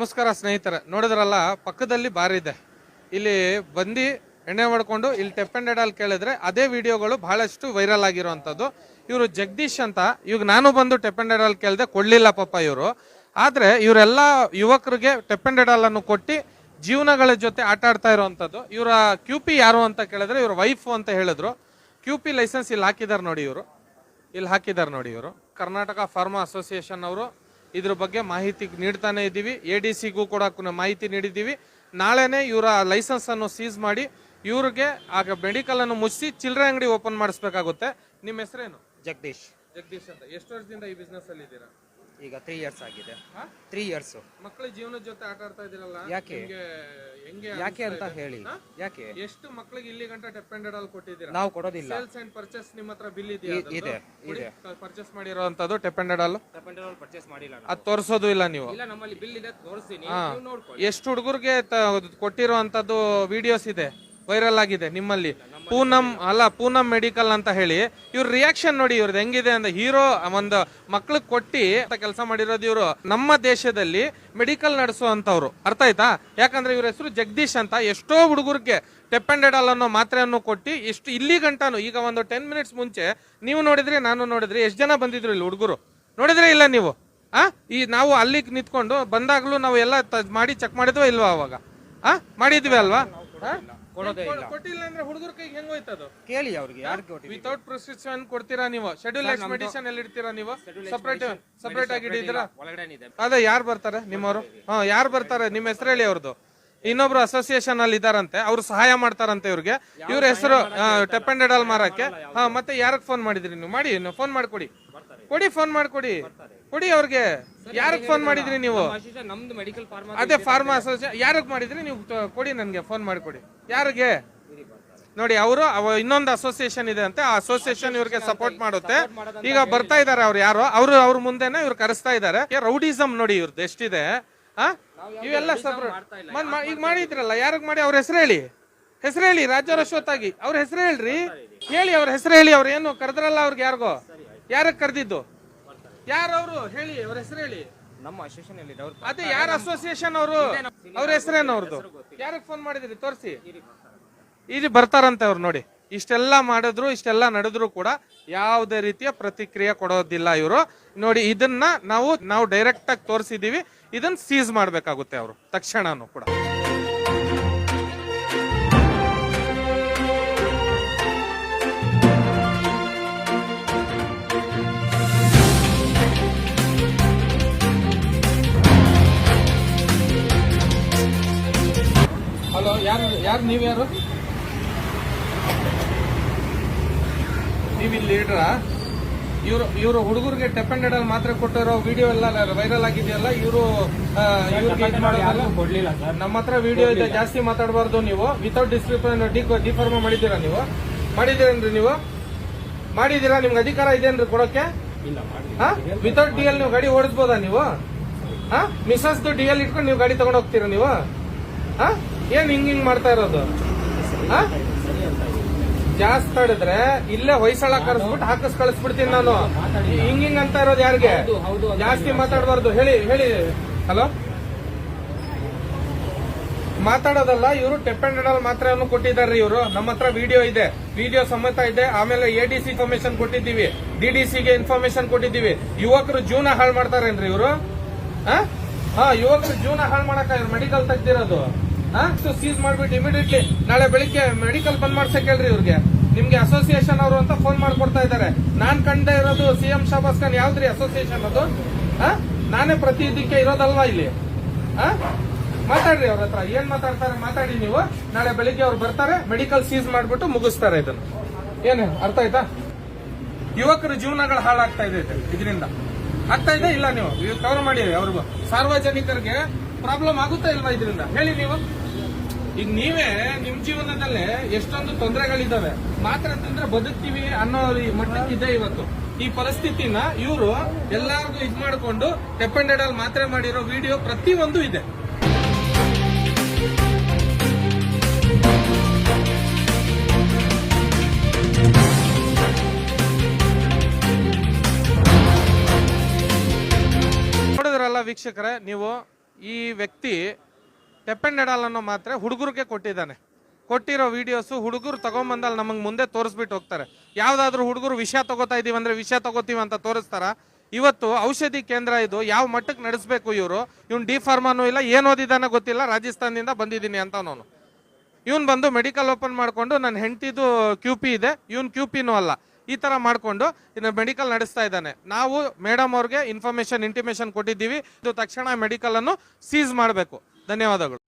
ನಮಸ್ಕಾರ ಸ್ನೇಹಿತರೆ, ನೋಡಿದ್ರಲ್ಲ, ಪಕ್ಕದಲ್ಲಿ ಬಾರ್ ಇದೆ. ಇಲ್ಲಿ ಬಂದು ಎಣ್ಣೆ ಮಾಡ್ಕೊಂಡು ಇಲ್ಲಿ ಟೆಪ್ ಆ್ಯಂಡ್ ಎಡಲ್ಲಿ ಕೇಳಿದ್ರೆ ಅದೇ ವಿಡಿಯೋಗಳು ಬಹಳಷ್ಟು ವೈರಲ್ ಆಗಿರುವಂಥದ್ದು. ಇವರು ಜಗದೀಶ್ ಅಂತ. ಇವಾಗ ನಾನು ಬಂದು ಟೆಪ್ ಆ್ಯಂಡ್ ಎಡಲ್ಲಿ ಕೇಳಿದೆ ಕೊಡಲಿಲ್ಲ ಪಾಪ ಇವರು. ಆದರೆ ಇವರೆಲ್ಲ ಯುವಕರಿಗೆ ಟೆಪ್ ಅಂಡ್ ಎಡಲನ್ನು ಕೊಟ್ಟು ಜೀವನಗಳ ಜೊತೆ ಆಟ ಆಡ್ತಾ ಇರುವಂಥದ್ದು. ಇವರ ಕ್ಯು ಪಿ ಯಾರು ಅಂತ ಕೇಳಿದ್ರೆ ಇವರ ವೈಫು ಅಂತ ಹೇಳಿದ್ರು. ಕ್ಯೂ ಪಿ ಲೈಸೆನ್ಸ್ ಇಲ್ಲಿ ಹಾಕಿದ್ದಾರೆ ನೋಡಿ ಇವರು. ಇಲ್ಲಿ ಹಾಕಿದ್ದಾರೆ ನೋಡಿ ಇವರು. ಕರ್ನಾಟಕ ಫಾರ್ಮಾ ಅಸೋಸಿಯೇಷನ್ ಅವರು ಇದ್ರ ಬಗ್ಗೆ ಮಾಹಿತಿ ನೀಡ್ತಾನೆ ಇದ್ದೀವಿ. ಎ ಡಿ ಸಿಗೂ ಕೂಡ ಮಾಹಿತಿ ನೀಡಿದ್ದೀವಿ. ನಾಳೆನೇ ಇವರ ಲೈಸೆನ್ಸ್ ಅನ್ನು ಸೀಸ್ ಮಾಡಿ ಇವ್ರಿಗೆ ಆಗ ಮೆಡಿಕಲ್ ಅನ್ನು ಮುಚ್ಚಿ ಚಿಲ್ಲರೆ ಅಂಗಡಿ ಓಪನ್ ಮಾಡಿಸ್ಬೇಕಾಗುತ್ತೆ. ನಿಮ್ಮ ಹೆಸರೇನು? ಜಗದೀಶ್. ಜಗದೀಶ್ ಅಂತ. ಎಷ್ಟು ವರ್ಷದಿಂದ ಈ ಬಿಸ್ನೆಸ್ ಅಲ್ಲಿ ಇದ್ದೀರಾ? ಈಗ ತ್ರೀ ಇಯರ್ಸ್ ಆಗಿದೆ. ಹಾ? ತ್ರೀ ಇಯರ್ಸ್ ಮಕ್ಕಳ ಜೀವನದ ಜೊತೆ ಆಟ ಆಡ್ತಾ ಇದ್ದೀರಲ್ಲ ಯಾಕೆ? ನಿಮ್ಗೆ ಹೆಂಗೆ ಯಾಕೆ ಅಂತ? ಹೇಳಿ. ಹಾ? ಯಾಕೆ? ಎಷ್ಟು ಮಕ್ಕಳಿಗೆ ಇಲ್ಲಿ ಗಂಟ ಡೆಪೆಂಡೆಡ್ ಅಲ್ಲಿ ಕೊಟ್ಟಿದ್ದೀರಾ? ನಾವು ಕೊಡೋದಿಲ್ಲ. ಸೇಲ್ಸ್ ಅಂಡ್ ಪರ್ಚೇಸ್ ನಿಮ್ಮ ಹತ್ರ ಬಿಲ್ ಇದೆಯಾ ಇ- ಇದೆ ಇದೆ. ಪರ್ಚೇಸ್ ಮಾಡಿರೋಂಥದ್ದು ಡೆಪೆಂಡೆಡ್ ಅಲ್ಲ? ಪರ್ಚೇಸ್ ಮಾಡಿಲ್ಲ ಅದು ತೋರಿಸೋದು ಇಲ್ಲ ನೀವು. ಇಲ್ಲ ನಮ್ಮಲ್ಲಿ ಬಿಲ್ ಇದೆ ತೋರಿಸ್ತೀನಿ. ನೋಡ್ಕೊಳ್ಳಿ. ಎಷ್ಟು ಹುಡುಗರಿಗೆ ಕೊಟ್ಟಿರುವಂತದ್ದು ವಿಡಿಯೋಸ್ ಇದೆ? ವೈರಲ್ ಆಗಿದೆ ನಿಮ್ಮಲ್ಲಿ. ಪೂನಂ ಅಲ್ಲ, ಪೂನಂ ಮೆಡಿಕಲ್ ಅಂತ ಹೇಳಿ. ಇವ್ರ ರಿಯಾಕ್ಷನ್ ನೋಡಿ ಇವ್ರದ್ದು ಹೆಂಗಿದೆ ಅಂತ ಹೀರೋ ಒಂದು ಮಕ್ಳಿಗೆ ಕೊಟ್ಟಿ ಕೆಲಸ ಮಾಡಿರೋದು ಇವರು. ನಮ್ಮ ದೇಶದಲ್ಲಿ ಮೆಡಿಕಲ್ ನಡೆಸುವಂತವ್ರು ಅರ್ಥ ಆಯ್ತಾ? ಯಾಕಂದ್ರೆ ಇವ್ರ ಹೆಸರು ಜಗದೀಶ್ ಅಂತ. ಎಷ್ಟೋ ಹುಡುಗರಿಗೆ ಟೆಪೆಂಡೆಡಲ್ ಅನ್ನೋ ಮಾತ್ರೆಯನ್ನು ಕೊಟ್ಟು ಎಷ್ಟು ಇಲ್ಲಿ ಗಂಟಾನು, ಈಗ ಒಂದು ಟೆನ್ ಮಿನಿಟ್ಸ್ ಮುಂಚೆ ನೀವು ನೋಡಿದ್ರೆ, ನಾನು ನೋಡಿದ್ರೆ, ಎಷ್ಟು ಜನ ಬಂದಿದ್ರು ಇಲ್ಲಿ ಹುಡುಗರು? ನೋಡಿದ್ರೆ ಇಲ್ಲ ನೀವು? ಆ? ಈ ನಾವು ಅಲ್ಲಿಗೆ ನಿಂತ್ಕೊಂಡು ಬಂದಾಗ್ಲೂ ನಾವು ಎಲ್ಲ ಮಾಡಿ ಚೆಕ್ ಮಾಡಿದ್ವಾ ಇಲ್ವಾ ಅವಾಗ? ಆ? ಮಾಡಿದ್ವಿ ಅಲ್ವಾ? ಕೊಡೋದೇ ಇಲ್ಲ. ಕೊಟ್ಟಿಲ್ಲ ಅಂದ್ರೆ ಹುಡುಗರ ಕೈಗೆ ಹೆಂಗ್ ಹೋಯ್ತದು ಕೇಳಿ ಅವ್ರಿಗೆ ವಿತೌಟ್ ಪ್ರಿಸ್ಕ್ರಿಪ್ಷನ್ ಕೊಡ್ತೀರಾ ನೀವು? ಶೆಡ್ಯೂಲ್ ಎಕ್ಸ್ ಮೆಡಿಸಿನ್ ಎಲ್ಲಿ ಇಡ್ತೀರಾ ನೀವು? ಸಪರೇಟ್ ಸಪರೇಟ್ ಆಗಿ ಇಡಿದೀರಾ ಅದೇ ಯಾರು ಬರ್ತಾರೆ ನಿಮ್ಮವರು? ಹಾ ಯಾರು ಬರ್ತಾರೆ? ನಿಮ್ಮ ಹೆಸರು ಹೇಳಿ ಅವ್ರದ್ದು ಇನ್ನೊಬ್ರು ಅಸೋಸಿಯೇಷನ್ ಅಲ್ಲಿ ಇದಾರಂತೆ ಅವ್ರು ಸಹಾಯ ಮಾಡ್ತಾರಂತೆ ಇವ್ರಿಗೆ. ಇವ್ರ ಹೆಸರು ಟೆಪೆಂಡೆಡಲ್ ಮಾರಕ್ಕೆ. ಹಾ ಮತ್ತೆ ಯಾರಕ್ ಫೋನ್ ಮಾಡಿದ್ರಿ ನೀವು? ಮಾಡಿ ಫೋನ್ ಮಾಡ್ಕೊಡಿ. ಕೊಡಿ ಫೋನ್ ಮಾಡ್ಕೊಡಿ. ಕೊಡಿ ಅವ್ರಿಗೆ. ಯಾರಿಗೆ ಫೋನ್ ಮಾಡಿದ್ರಿ ನೀವು? ನಮ್ದು ಮೆಡಿಕಲ್ ಫಾರ್ಮಾ ಅದೇ ಫಾರ್ಮಾ ಅಸೋಸಿಯೇಷನ್ ಮಾಡಿದ್ರಿ? ನೀವು ತ- ಕೊಡಿ ನನಗೆ ಫೋನ್ ಮಾಡಿಕೊಡಿ ಯಾರಿಗೆ? ನೋಡಿ ಅವರು ಇನ್ನೊಂದು ಅಸೋಸಿಯೇಷನ್ ಇದೆ ಅಂತೆ ಆ ಅಸೋಸಿಯೇಷನ್ ಇವ್ರಿಗೆ ಸಪೋರ್ಟ್ ಮಾಡುತ್ತೆ. ಈಗ ಬರ್ತಾ ಇದಾರೆ ಅವ್ರು ಯಾರು. ಅವರು ಅವ್ರ ಮುಂದೆನೆ ಇವ್ರು ಕರೆಸ್ತಾ ಇದಾರೆ. ರೌಡಿಸಮ್ ನೋಡಿ ಇವ್ರದ್ದು ಎಷ್ಟಿದೆ ಆ? ಇವೆಲ್ಲ ಸಪರೇಟ್ ಈಗ ಮಾಡಿದ್ರಲ್ಲ ಯಾರಿಗೆ ಮಾಡಿ? ಅವ್ರ ಹೆಸರು ಹೇಳಿ. ಹೆಸರು ಹೇಳಿ ರಾಜ್ಯ ರಶ್ವತ್ತಾಗಿ ಅವ್ರ ಹೆಸರು ಹೇಳ್ರಿ. ಹೇಳಿ ಅವ್ರ ಹೆಸರು ಹೇಳಿ ಅವ್ರು ಏನು ಕರೆದ್ರಲ್ಲ ಅವ್ರಿಗೆ ಯಾರಿಗೋ? ಯಾರಿಗೆ ಕರೆದಿದ್ದು? ಯಾರವ್ರು ಹೇಳಿ ಅವ್ರ ಹೆಸರು ಹೇಳಿ. ನಮ್ಮ ಅಸೋಸಿಯೇಷನ್ ಅಲ್ಲಿ ಅವ್ರು ಅದೇ ಯಾರ ಅಸೋಸಿಯೇಷನ್ ಅವರು? ಅವ್ರ ಹೆಸರೇನು ಅವ್ರದ್ದು ಯಾರಿಗೆ ಫೋನ್ ಮಾಡಿದ್ರಿ? ತೋರಿಸಿ. ಇಲ್ಲಿ ಬರ್ತಾರಂತೆ ಅವ್ರು ನೋಡಿ. ಇಷ್ಟೆಲ್ಲ ಮಾಡಿದ್ರು ಇಷ್ಟೆಲ್ಲ ನಡೆದ್ರು ಕೂಡ ಯಾವುದೇ ರೀತಿಯ ಪ್ರತಿಕ್ರಿಯೆ ಕೊಡೋದಿಲ್ಲ ಇವರು. ನೋಡಿ ಇದನ್ನ ನಾವು ನಾವು ಡೈರೆಕ್ಟ್ ಆಗಿ ತೋರಿಸಿದೀವಿ. ಇದನ್ನ ಸೀಸ್ ಮಾಡ್ಬೇಕಾಗುತ್ತೆ ಅವರು ತಕ್ಷಣನೂ ಕೂಡ. ಹಲೋ ಯಾರು ಯಾರು ನೀವು ಯಾರು? ನೀವು ಇಲ್ಲಿ ಲೀಡ್ರಾ? ಇವರು ಇವರು ಹುಡುಗರಿಗೆ ಟೆಪೆಂಡೆಡ್ ಅಲ್ಲಿ ಮಾತ್ರ ಕೊಟ್ಟಿರೋ ವಿಡಿಯೋ ಎಲ್ಲ ವೈರಲ್ ಆಗಿದೆಯಲ್ಲ ಇವರು ಇವ್ರಿಗೆ ಇದ್ ಮಾಡೋದಲ್ಲ ಕೊಡ್ಲಿಲ್ಲ ಸರ್ ನಮ್ಮ ಹತ್ರ ವಿಡಿಯೋ ಇದೆ ಜಾಸ್ತಿ ಮಾತಾಡಬಾರ್ದು ನೀವು. ವಿತೌಟ್ ಡಿಸ್ಕ್ರಿಪ್ಷನ್ ಡಿಫಾರ್ಮ್ ಮಾಡಿದ್ದೀರಾ ನೀವು? ಮಾಡಿದ್ದೀರೇನ್ರಿ ನೀವು? ಮಾಡಿದ್ದೀರಾ? ನಿಮ್ಗೆ ಅಧಿಕಾರ ಇದೇನ್ರಿ ಕೊಡೋಕೆ? ವಿತೌಟ್ ಡಿ ಎಲ್ ನೀವು ಗಾಡಿ ಓಡಿಸ್ಬೋದಾ ನೀವು? ಹಾ? ಮಿಸಸ್ ಡಿ ಎಲ್ ಇಟ್ಕೊಂಡು ನೀವು ಗಾಡಿ ತಗೊಂಡೋಗ್ತೀರಾ ನೀವು? ಹಾ? ಏನ್ ಹಿಂಗ್ ಹಿಂಗ್ ಮಾಡ್ತಾ ಇರೋದು? ಹಾ ಜಾಸ್ತಿ ಆಡಿದ್ರೆ ಇಲ್ಲೇ ಹೊಯ್ಸಳ ಕರೆಸ್ಬಿಟ್ಟು ಹಾಕಸ್ ಕಳಿಸ್ಬಿಡ್ತೀನಿ ನಾನು. ಹಿಂಗ್ ಹಿಂಗ್ ಅಂತ ಇರೋದು ಯಾರಿಗೆ? ಜಾಸ್ತಿ ಮಾತಾಡಬಾರ್ದು. ಹೇಳಿ ಹೇಳಿ. ಹಲೋ? ಮಾತಾಡೋದಲ್ಲ ಇವರು ಟೆಪೆಂಡೆಡ್ ಮಾತ್ರ ಕೊಟ್ಟಿದ್ದಾರೆ ಇವರು. ನಮ್ಮ ಹತ್ರ ವಿಡಿಯೋ ಇದೆ. ವಿಡಿಯೋ ಸಮೇತ ಇದೆ. ಆಮೇಲೆ ಎ ಡಿ ಸಿ ಇನ್ಫಾರ್ಮೇಶನ್ ಕೊಟ್ಟಿದ್ದೀವಿ. ಡಿ ಡಿ ಸಿಗೆ ಇನ್ಫಾರ್ಮೇಶನ್ ಕೊಟ್ಟಿದ್ದೀವಿ. ಯುವಕರು ಜೀವನ ಹಾಳು ಮಾಡ್ತಾರೇನ್ರಿ ಇವರು? ಹಾ ಯುವಕರು ಜೀವನ ಹಾಳು ಮಾಡಕ ಮೆಡಿಕಲ್ ತೆಗ್ದಿರೋದು. ಸೀಸ್ ಮಾಡ್ಬಿಟ್ಟು ಇಮಿಡಿಯೇಟ್ಲಿ ನಾಳೆ ಬೆಳಿಗ್ಗೆ ಮೆಡಿಕಲ್ ಬಂದ್ ಮಾಡ್ಸಕ್ ಹೇಳ್ರಿ ಇವ್ರಿಗೆ. ನಿಮ್ಗೆ ಅಸೋಸಿಯೇಷನ್ ಅವರು ಅಂತ ಫೋನ್ ಮಾಡ್ಕೊಡ್ತಾ ಇದ್ದಾರೆ. ನಾನ್ ಕಂಡ ಇರೋದು ಸಿ ಎಂ ಶಾಬಾಸ್ ಖಾನ್ ಯಾವ್ದ್ರಿ ಅಸೋಸಿಯೇಷನ್ ಅದು? ನಾನೇ ಪ್ರತಿ ಇದಕ್ಕೆ ಇರೋದಲ್ವಾ ಇಲ್ಲಿ? ಮಾತಾಡ್ರಿ ಅವ್ರ ಹತ್ರ. ಏನ್ ಮಾತಾಡ್ತಾರೆ ಮಾತಾಡಿ ನೀವು. ನಾಳೆ ಬೆಳಿಗ್ಗೆ ಅವ್ರು ಬರ್ತಾರೆ ಮೆಡಿಕಲ್ ಸೀಸ್ ಮಾಡ್ಬಿಟ್ಟು ಮುಗಿಸ್ತಾರೆ ಇದನ್ನ. ಏನು, ಅರ್ಥ ಆಯ್ತಾ? ಯುವಕರ ಜೀವನಗಳು ಹಾಳಾಗ್ತಾ ಇದೆ ಇದರಿಂದ. ಆಗ್ತಾ ಇದೆ ಇಲ್ಲ ನೀವು? ಕವರ್ ಮಾಡಿ ಅವ್ರಿಗೂ. ಸಾರ್ವಜನಿಕರಿಗೆ ಪ್ರಾಬ್ಲಮ್ ಆಗುತ್ತಾ ಇಲ್ವಾ ಇದರಿಂದ? ಹೇಳಿ ನೀವು. ಈಗ ನೀವೇ ನಿಮ್ ಜೀವನದಲ್ಲೇ ಎಷ್ಟೊಂದು ತೊಂದರೆಗಳಿದ್ದಾವೆ. ಮಾತ್ರ ತಂದ್ರೆ ಬದುಕ್ತೀವಿ ಅನ್ನೋ ಮಟ್ಟಕ್ಕಿದೆ ಇವತ್ತು. ಈ ಪರಿಸ್ಥಿತಿನ ಇವರು ಎಲ್ಲಾರ್ಗು ಇದ್ ಮಾಡ್ಕೊಂಡು ಡೆಪೆಂಡೆಡ್ ಅಲ್ಲಿ ಮಾತ್ರೆ ಮಾಡಿರೋ ವಿಡಿಯೋ ಪ್ರತಿಯೊಂದು ಇದೆ. ನೋಡಿದ್ರಲ್ಲ ವೀಕ್ಷಕರೇ, ನೀವು ಈ ವ್ಯಕ್ತಿ ಟೆಪೆಂಡೆಡಲ್ ಅನ್ನೋ ಮಾತ್ರೆ ಹುಡುಗರಿಗೆ ಕೊಟ್ಟಿದ್ದಾನೆ. ಕೊಟ್ಟಿರೋ ವಿಡಿಯೋಸು ಹುಡುಗರು ತಗೊಂಬಂದಲ್ಲಿ ನಮಗೆ ಮುಂದೆ ತೋರಿಸ್ಬಿಟ್ಟು ಹೋಗ್ತಾರೆ. ಯಾವುದಾದ್ರೂ ಹುಡುಗರು ವಿಷ ತಗೋತಾ ಇದೀವಿ ಅಂದರೆ ವಿಷ ತಗೋತೀವಿ ಅಂತ ತೋರಿಸ್ತಾರ? ಇವತ್ತು ಔಷಧಿ ಕೇಂದ್ರ ಇದು, ಯಾವ ಮಟ್ಟಕ್ಕೆ ನಡೆಸಬೇಕು ಇವರು? ಇವ್ನು ಡಿ ಫಾರ್ಮಾನು ಇಲ್ಲ, ಏನು ಓದಿದಾನೆ ಗೊತ್ತಿಲ್ಲ, ರಾಜಸ್ಥಾನದಿಂದ ಬಂದಿದ್ದೀನಿ ಅಂತ ನಾನು ಇವನ್ ಬಂದು ಮೆಡಿಕಲ್ ಓಪನ್ ಮಾಡಿಕೊಂಡು ನನ್ನ ಹೆಂಡತಿದು ಕ್ಯೂ ಪಿ ಇದೆ, ಇವನ್ ಕ್ಯೂ ಪಿನೂ ಅಲ್ಲ. ಈ ಥರ ಮಾಡಿಕೊಂಡು ಇನ್ನು ಮೆಡಿಕಲ್ ನಡೆಸ್ತಾ ಇದ್ದಾನೆ. ನಾವು ಮೇಡಮ್ ಅವ್ರಿಗೆ ಇನ್ಫಾರ್ಮೇಷನ್ ಇಂಟಿಮೇಷನ್ ಕೊಟ್ಟಿದ್ದೀವಿ. ಇದು ತಕ್ಷಣ ಮೆಡಿಕಲನ್ನು ಸೀಸ್ ಮಾಡಬೇಕು. ಧನ್ಯವಾದಗಳು.